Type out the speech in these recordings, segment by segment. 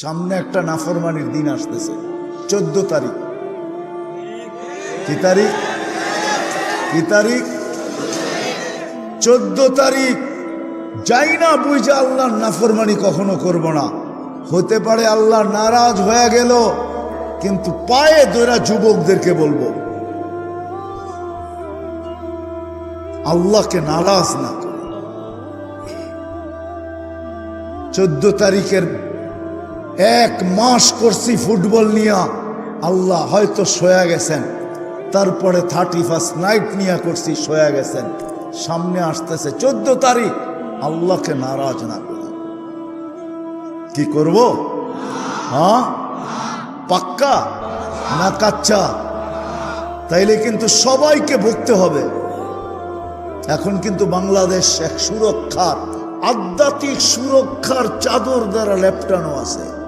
সামনে একটা নাফরমানির দিন আসতেছে। চোদ্দ তারিখ। কি তারিখ? কি তারিখ? চোদ্দ তারিখ। যাই না বুঝে আল্লাহর নাফরমানি কখনো করব না। হতে পারে আল্লাহ নারাজ হয়ে গেল, কিন্তু পায়ে দোরা যুবকদেরকে বলব, আল্লাহকে নারাজ না চোদ্দ তারিখের এক মাস করছি ফুটবল নিয়ে। আল্লাহ হয়তো সয়া গেছেন। তারপরে থার্টি ফার্স্ট নাইট নিয়ে করছি, সয়া গেছেন। সামনে আসতেছে চোদ্দ তারিখ। আল্লাহকে নারাজ না করে। কি করব? হ্যাঁ? পাক্কা? না কাচ্চা? তাইলে কিন্তু সবাইকে ভুগতে হবে। এখন কিন্তু বাংলাদেশ এক সুরক্ষার, আধ্যাত্মিক সুরক্ষার চাদর দ্বারা লেপটানো আছে।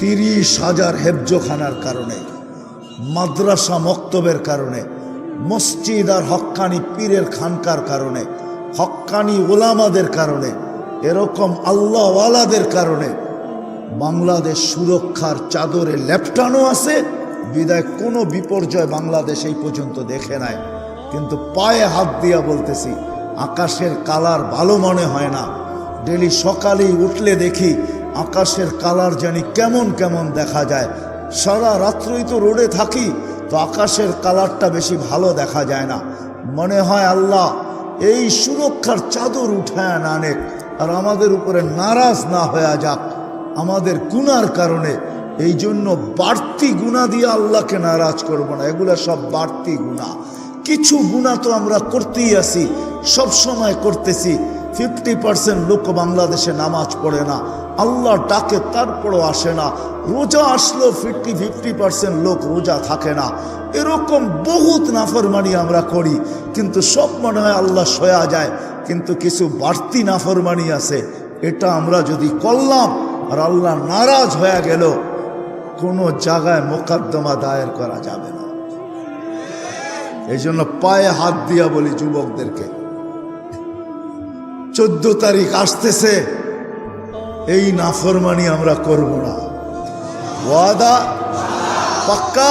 তিরিশ হাজার হেফজোখানার কারণে, মাদ্রাসা মক্তবের কারণে, মসজিদ আর হক্কানি পীরের খানকার কারণে, হক্কানি ওলামাদের কারণে, এরকম আল্লাহওয়ালাদের কারণে বাংলাদেশ সুরক্ষার চাদরে লেপটানো আছে। বিদায় কোনো বিপর্যয় বাংলাদেশ এই পর্যন্ত দেখে নাই। কিন্তু পায়ে হাত দিয়া বলতেছি, আকাশের কালার ভালো মনে হয় না। ডেলি সকালেই উঠলে দেখি আকাশের কালার জানি কেমন কেমন দেখা যায়। সারা রাত্রই তো রোডে থাকি, তো আকাশের কালারটা বেশি ভালো দেখা যায় না। মনে হয় আল্লাহ এই সুরক্ষার চাদর উঠায় না আনেক, আর আমাদের উপরে নারাজ না হয়ে যাক। আমাদের গুনার কারণে, এই জন্য বাড়তি গুণা দিয়ে আল্লাহকে নারাজ করব না। এগুলো সব বাড়তি গুণা। কিছু গুণা তো আমরা করতেই আসি সব সময় করতেছি। ফিফটি পার্সেন্ট লোক বাংলাদেশে নামাজ পড়ে না। আল্লাহ ডাকে, তারপরও আসে না। রোজা আসলো ফিফটি ফিফটি পার্সেন্ট লোক রোজা থাকে না। এরকম বহুত নাফরমানি আমরা করি, কিন্তু সব মনে হয় আল্লাহ সয়া যায়, কিন্তু কিছু বাড়তি নাফরমানি আছে। এটা আমরা যদি করলাম, আর আল্লাহ নারাজ হয়ে গেল, কোনো জায়গায় মোকদ্দমা দায়ের করা যাবে না। এই জন্য পায়ে হাত দিয়া বলি যুবকদেরকে চোদ্দ তারিখ আসতেছে এই নাফরমানি আমরা করব না। ওয়াদা পাক্কা?